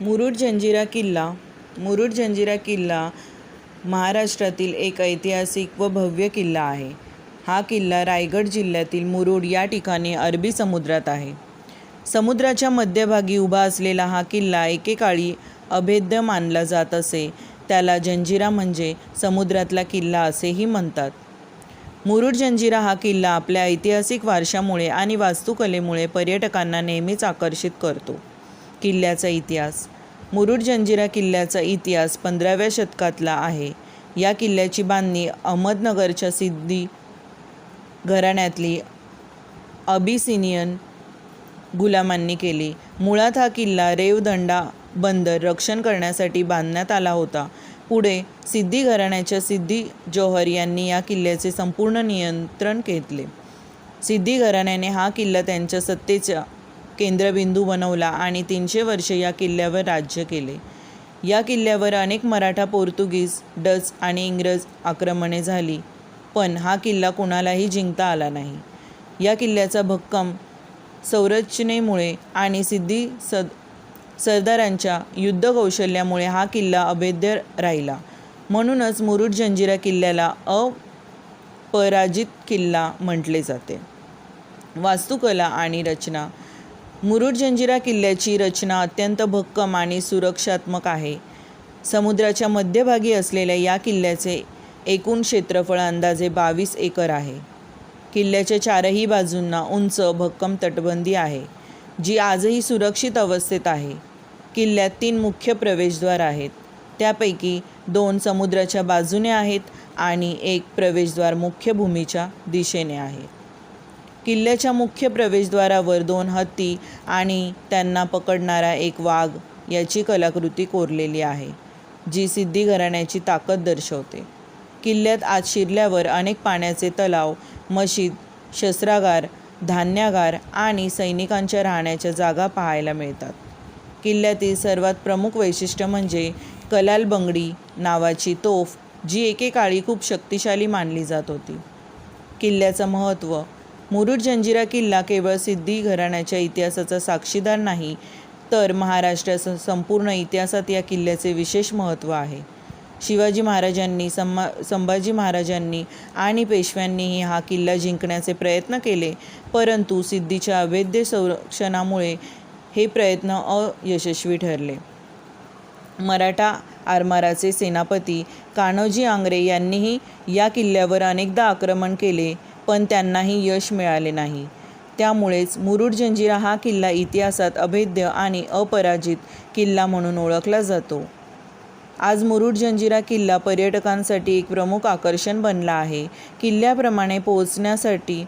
मुरुड जंजिरा किल्ला मुरुड जंजिरा किल्ला महाराष्ट्रातील एक ऐतिहासिक व भव्य किल्ला आहे. हा किल्ला रायगड जिल्ह्यातील मुरुड या ठिकाणी अरबी समुद्रात आहे. समुद्राच्या मध्यभागी उभा असलेला हा किल्ला एकेकाळी अभेद्य मानला जात असे. त्याला जंजिरा म्हणजे समुद्रातला किल्ला असेही म्हणतात. मुरुड जंजिरा हा किल्ला आपल्या ऐतिहासिक वारशामुळे आणि वास्तुकलेमुळे पर्यटकांना नेहमीच आकर्षित करतो. किल्ल्याचा इतिहास. मुरुड जंजिरा किल्ल्याचा इतिहास पंधराव्या शतकातला आहे. या किल्ल्याची बांधणी अहमदनगरच्या सिद्धी घराण्यातली अबिसिनियन गुलामांनी केली. मुळात हा किल्ला रेवदंडा बंदर रक्षण करण्यासाठी बांधण्यात आला होता. पुढे सिद्धी घराण्याच्या सिद्धी जौहर यांनी या किल्ल्याचे संपूर्ण नियंत्रण घेतले. सिद्धी घराण्याने हा किल्ला त्यांच्या सत्तेच्या केंद्रबिंदू बनवला आणि तीनशे वर्षे या किल्ल्यावर राज्य केले. या किल्ल्यावर अनेक मराठा पोर्तुगीज डच आणि इंग्रज आक्रमणे झाली पण हा किल्ला कुणालाही जिंकता आला नाही. या किल्ल्याचा भक्कम संरचनेमुळे आणि सिद्धी सद सरदारांच्या युद्धकौशल्यामुळे हा किल्ला अभेद्य राहिला. म्हणूनच मुरुड जंजिरा किल्ल्याला अपराजित किल्ला म्हटले जाते. वास्तुकला आणि रचना मुरुड जंजिरा किल्ल्याची रचना अत्यंत भक्कम आणि सुरक्षात्मक आहे. समुद्राच्या मध्यभागी असलेल्या या किल्ल्याचे एकूण क्षेत्रफळ अंदाजे बावीस एकर आहे. किल्ल्याच्या चारही बाजूंना उंच भक्कम तटबंदी आहे जी आजही सुरक्षित अवस्थेत आहे. किल्ल्यात तीन मुख्य प्रवेशद्वार आहेत. त्यापैकी दोन समुद्राच्या बाजूने आहेत आणि एक प्रवेशद्वार मुख्य भूमीच्या दिशेने आहे. किल्ल्याच्या मुख्य प्रवेशद्वारावर दोन हत्ती आणि त्यांना पकडणारा एक वाघ याची कलाकृती कोरलेली आहे जी सिद्धी घराण्याची ताकद दर्शवते. किल्ल्यात आत शिरल्यावर अनेक पाण्याचे तलाव मशीद शस्त्रागार धान्यागार आणि सैनिकांच्या राहण्याच्या जागा पाहायला मिळतात. किल्ल्यातील सर्वात प्रमुख वैशिष्ट्य म्हणजे कलाल बंगडी नावाची तोफ जी एकेकाळी खूप शक्तिशाली मानली जात होती. किल्ल्याचं महत्त्व मुरुड जंजिरा किल्ला केवळ सिद्धी घराण्याच्या इतिहासाचा साक्षीदार नाही तर महाराष्ट्राच्या संपूर्ण इतिहासात या किल्ल्याचे विशेष महत्त्व आहे. शिवाजी महाराजांनी संमा संभाजी महाराजांनी आणि पेशव्यांनीही हा किल्ला जिंकण्याचे प्रयत्न केले परंतु सिद्धीच्या अवैध संरक्षणामुळे हे प्रयत्न अयशस्वी ठरले. मराठा आरमाराचे सेनापती कान्होजी आंग्रे यांनीही या किल्ल्यावर अनेकदा आक्रमण केले पण त्यांनाही यश मिळाले नाही. त्यामुळेच मुरुड जंजिरा हा किल्ला इतिहासात अभेद्य आणि अपराजित किल्ला म्हणून ओळखला जातो. आज मुरुड जंजिरा किल्ला पर्यटकांसाठी एक प्रमुख आकर्षण बनला आहे. किल्ल्याप्रमाणे पोहोचण्यासाठी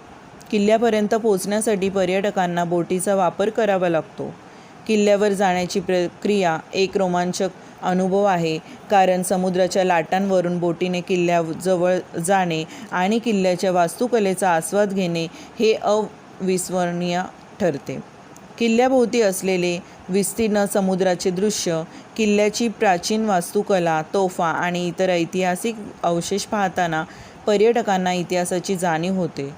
किल्ल्यापर्यंत पोहोचण्यासाठी पर्यटकांना बोटीचा वापर करावा लागतो. किल्ल्यावर जाण्याची प्रक्रिया एक रोमांचक अनुभव आहे. कारण समुद्राच्या लाटांवरून बोटीने किल्ल्याजवळ जाणे आणि किल्ल्याच्या वास्तुकलेचा आस्वाद घेणे हे अविस्मरणीय ठरते. किल्ल्याभोवती असलेले विस्तीर्ण समुद्राचे दृश्य किल्ल्याची प्राचीन वास्तुकला तोफा आणि इतर ऐतिहासिक अवशेष पाहताना पर्यटकांना इतिहासाची जाणीव होते.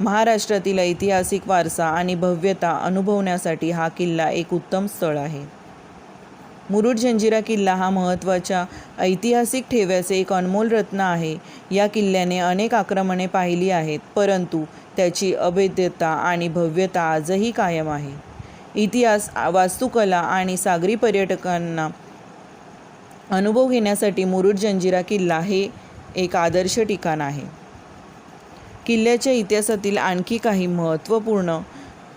महाराष्ट्रातील ऐतिहासिक वारसा आणि भव्यता अनुभवण्यासाठी हा किल्ला एक उत्तम स्थळ आहे. मुरुड जंजिरा किल्ला हा महत्त्वाच्या ऐतिहासिक ठेव्याचे एक अनमोल रत्न आहे. या किल्ल्याने अनेक आक्रमणे पाहिली आहेत परंतु त्याची अभेद्यता आणि भव्यता आजही कायम आहे. इतिहास वास्तुकला आणि सागरी पर्यटकांना अनुभव घेण्यासाठी मुरुड जंजिरा किल्ला हे एक आदर्श ठिकाण आहे. किल्ल्याच्या इतिहासातील आणखी काही महत्त्वपूर्ण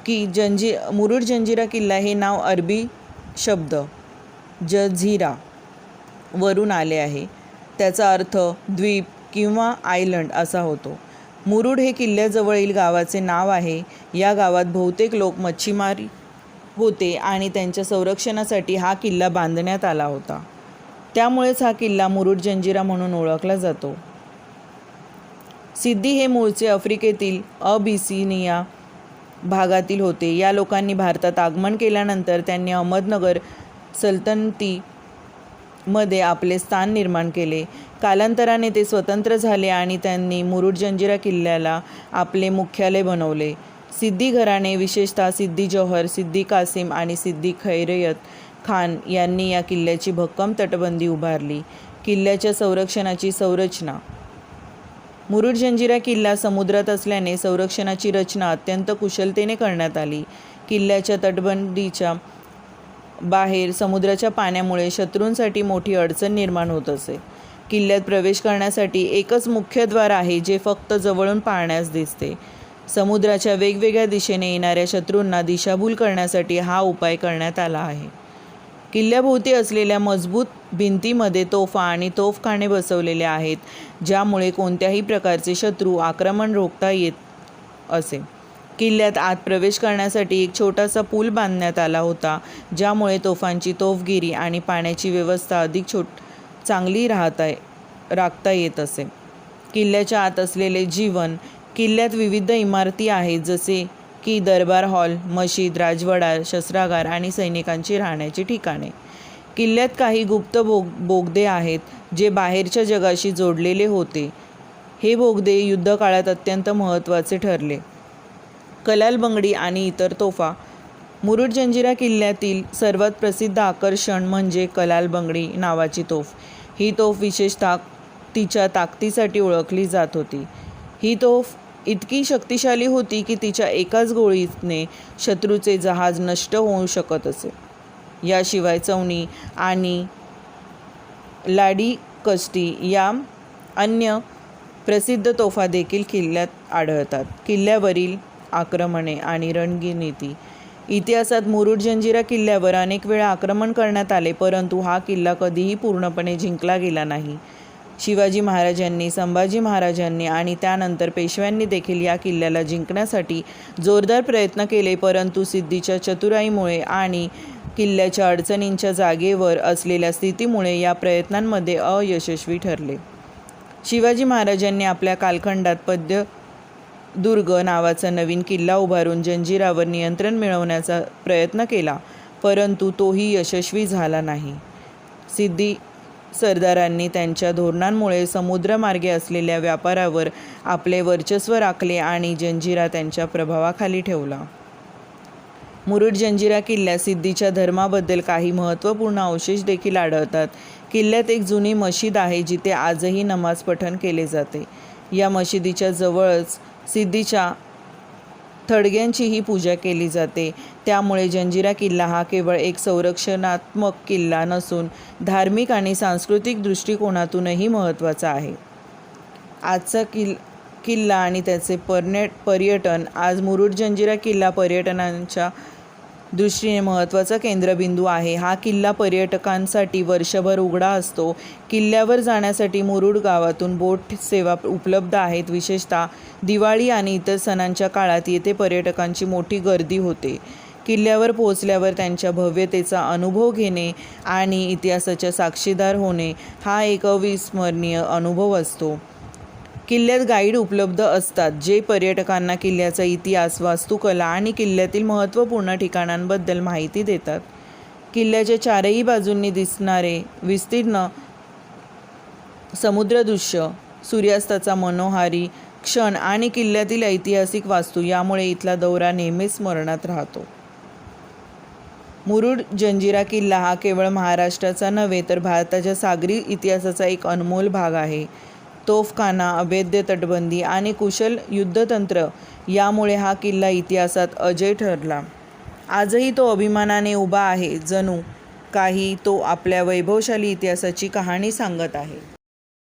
की जंजी मुरुड जंजिरा किल्ला हे नाव अरबी शब्द जझीरा वरून आले आहे. त्याचा अर्थ द्वीप किंवा आयलंड असा होतो. मुरुड हे किल्ल्याजवळील गावाचे नाव आहे. या गावात बहुतेक लोक मच्छीमारी होते आणि त्यांच्या संरक्षणासाठी हा किल्ला बांधण्यात आला होता. त्यामुळेच हा किल्ला मुरुड जंजिरा म्हणून ओळखला जातो. सिद्धी हे मूळचे आफ्रिकेतील अबिसिनिया भागातील होते. या लोकांनी भारतात आगमन केल्यानंतर त्यांनी अहमदनगर सल्तनतीमध्ये आपले स्थान निर्माण केले. कालांतराने ते स्वतंत्र झाले आणि त्यांनी मुरुड जंजिरा किल्ल्याला आपले मुख्यालय बनवले. सिद्धी घराणे विशेषतः सिद्धी जौहर सिद्धी कासिम आणि सिद्धी खैरयत खान यांनी या किल्ल्याची भक्कम तटबंदी उभारली. किल्ल्याच्या संरक्षणाची संरचना. मुरुड जंजिरा किल्ला समुद्रात असल्याने संरक्षणाची रचना अत्यंत कुशलतेने करण्यात आली. किल्ल्याच्या तटबंदीच्या बाहेर समुद्राच्या पाण्यामुळे शत्रूंसाठी मोठी अडचण निर्माण होत असे. किल्ल्यात प्रवेश करण्यासाठी एकच मुख्य द्वार आहे जे फक्त जवळून पाहण्यास दिसते. समुद्राच्या वेगवेगळ्या दिशेने येणाऱ्या शत्रूंना दिशाभूल करण्यासाठी हा उपाय करण्यात आला आहे. किल्ल्याभोवती असलेल्या मजबूत भिंतीमध्ये तोफा आणि तोफखाने बसवलेले आहेत ज्यामुळे कोणत्याही प्रकारचे शत्रू आक्रमण रोखता येत असे. किल्ल्यात आत प्रवेश करण्यासाठी एक छोटासा पूल बांधण्यात आला होता ज्यामुळे तोफांची तोफगिरी आणि पाण्याची व्यवस्था अधिक छोट चांगली राहता राखता येत असे. किल्ल्याच्या आत असलेले जीवन किल्ल्यात विविध इमारती आहेत जसे की दरबार हॉल मशीद राजवाडा शस्त्रागार आणि सैनिकांची राहण्याची ठिकाणे. किल्ल्यात काही गुप्त बोग बोगदे आहेत जे बाहेरच्या जगाशी जोडलेले होते. हे बोगदे युद्धकाळात अत्यंत महत्त्वाचे ठरले. कलाल बंगडी आणि इतर तोफा. मुरुड जंजिरा किल्ल्यातील सर्वात प्रसिद्ध आकर्षण म्हणजे कलाल बंगडी नावाची तोफ. ही तोफ विशेषतः तिच्या ताकदीसाठी ओळखली जात होती. ही तोफ इतकी शक्तिशाली होती की तिच्या एकाच गोळीने शत्रूचे जहाज नष्ट होऊ शकत असे. याशिवाय चवणी आणि लाडी कष्टी या अन्य प्रसिद्ध तोफा देखील किल्ल्यात आढळतात. किल्ल्यावरील आक्रमणे आणि रणनीती इतिहासात मुरुड जंजिरा किल्ल्यावर अनेक वेळा आक्रमण करण्यात आले परंतु हा किल्ला कधीही पूर्णपणे जिंकला गेला नाही. शिवाजी महाराजांनी संभाजी महाराजांनी आणि त्यानंतर पेशव्यांनी देखील या किल्ल्याला जिंकण्यासाठी जोरदार प्रयत्न केले परंतु सिद्धीच्या चतुराईमुळे आणि किल्ल्याच्या अडचणींच्या जागेवर असलेल्या स्थितीमुळे या प्रयत्नांमध्ये अयशस्वी ठरले. शिवाजी महाराजांनी आपल्या कालखंडात पद्य दुर्ग नावाचा नवीन किल्ला उभारून जंजिरावर नियंत्रण मिळवण्याचा प्रयत्न केला परंतु तोही यशस्वी झाला नाही. सिद्धी सरदारांनी त्यांच्या धोरणांमुळे समुद्रमार्गे असलेल्या व्यापारावर आपले वर्चस्व राखले आणि जंजिरा त्यांच्या प्रभावाखाली ठेवला. मुरुड जंजिरा किल्ल्यात सिद्धीच्या धर्माबद्दल काही महत्त्वपूर्ण अवशेष देखील आढळतात. किल्ल्यात एक जुनी मशीद आहे जिथे आजही नमाज पठण केले जाते. या मशिदीच्या जवळच सिद्धीच्या थडग्यांचीही पूजा केली जाते. त्यामुळे जंजिरा किल्ला हा केवळ एक संरक्षणात्मक किल्ला नसून धार्मिक आणि सांस्कृतिक दृष्टिकोनातूनही महत्त्वाचा आहे. आजचा किल किल्ला आणि त्याचे पर्ने पर्यटन आज मुरुड जंजिरा किल्ला पर्यटनांच्या दृष्टीने महत्त्वाचा केंद्रबिंदू आहे. हा किल्ला पर्यटकांसाठी वर्षभर उघडा असतो. किल्ल्यावर जाण्यासाठी मुरुड गावातून बोट सेवा उपलब्ध आहेत. विशेषतः दिवाळी आणि इतर सणांच्या काळात येथे पर्यटकांची मोठी गर्दी होते. किल्ल्यावर पोहोचल्यावर त्यांच्या भव्यतेचा अनुभव घेणे आणि इतिहासाच्या साक्षीदार होणे हा एक अविस्मरणीय अनुभव असतो. किल्ल्यात गाईड उपलब्ध असतात जे पर्यटकांना किल्ल्याचा इतिहास वास्तुकला आणि किल्ल्यातील महत्त्वपूर्ण ठिकाणांबद्दल माहिती देतात. किल्ल्याच्या चारही बाजूंनी दिसणारे विस्तीर्ण समुद्रदृश्य सूर्यास्ताचा मनोहारी क्षण आणि किल्ल्यातील ऐतिहासिक वास्तू यामुळे इथला दौरा नेहमीच स्मरणात राहतो. मुरुड जंजिरा किल्ला हा केवळ महाराष्ट्राचा नव्हे तर भारताच्या सागरी इतिहासाचा एक अनमोल भाग आहे. तोफखाना अभेद्य तटबंदी आणि कुशल युद्धतंत्र यामुळे हा किल्ला इतिहासात अजय ठरला. आजही तो अभिमानाने उभा आहे जणू काही तो आपल्या वैभवशाली इतिहासाची कहाणी सांगत आहे.